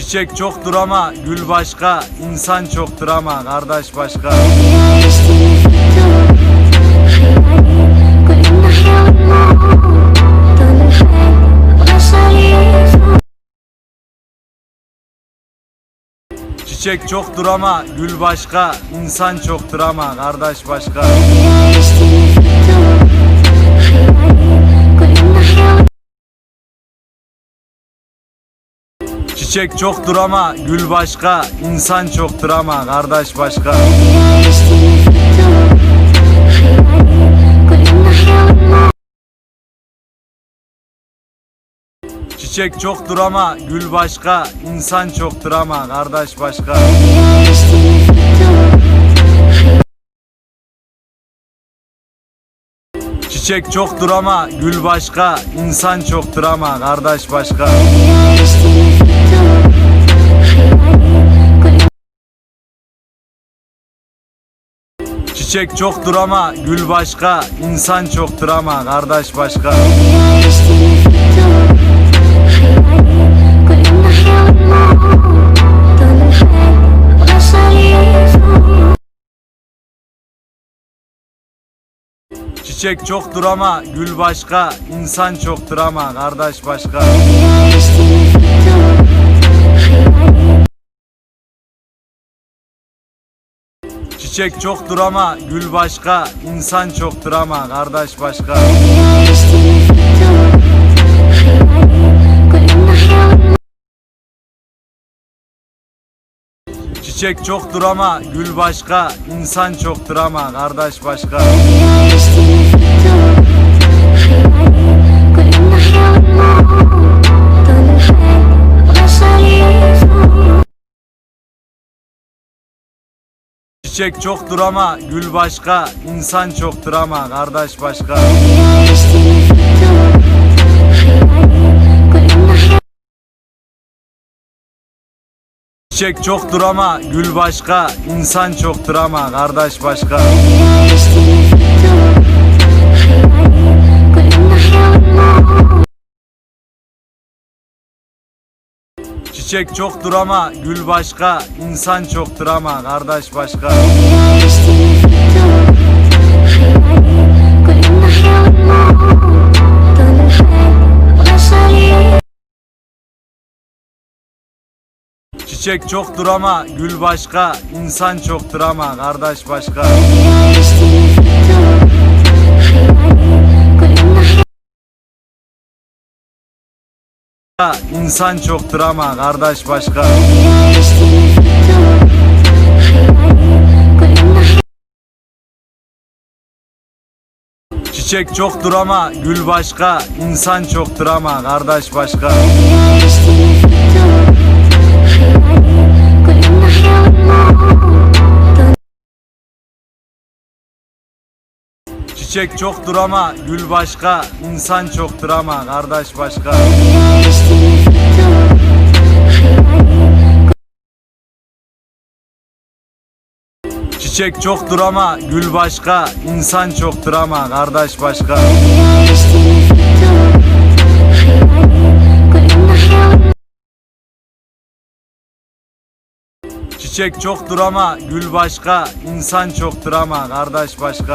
Çiçek çoktur ama gül başka, insan çoktur ama kardeş başka. Çiçek çoktur ama gül başka, insan çoktur ama kardeş başka. Çiçek çoktur ama gül başka, insan çoktur ama kardeş başka. Çiçek çoktur ama gül başka, insan çoktur ama kardeş başka. Çiçek çoktur ama gül başka, insan çoktur ama kardeş başka. Çiçek çoktur ama gül başka, insan çoktur ama kardeş başka. Çiçek çoktur ama gül başka, insan çoktur ama kardeş başka. Çiçek çoktur ama gül başka, insan çoktur ama kardeş başka. Çiçek çoktur ama gül başka, insan çoktur ama kardeş başka. Çiçek çoktur ama gül başka, insan çoktur ama kardeş başka. Çiçek çoktur ama gül başka, insan çoktur ama kardeş başka. Çiçek çoktur ama gül başka, insan çoktur ama kardeş başka. Çiçek çoktur ama gül başka, insan çoktur ama kardeş başka. İnsan çoktur ama kardeş başka. Çiçek çoktur ama gül başka, insan çoktur ama kardeş başka. Çiçek çoktur ama gül başka, insan çoktur ama kardeş başka. Çiçek çoktur ama gül başka, insan çoktur ama kardeş başka. Çiçek çoktur ama gül başka, insan çoktur ama kardeş başka.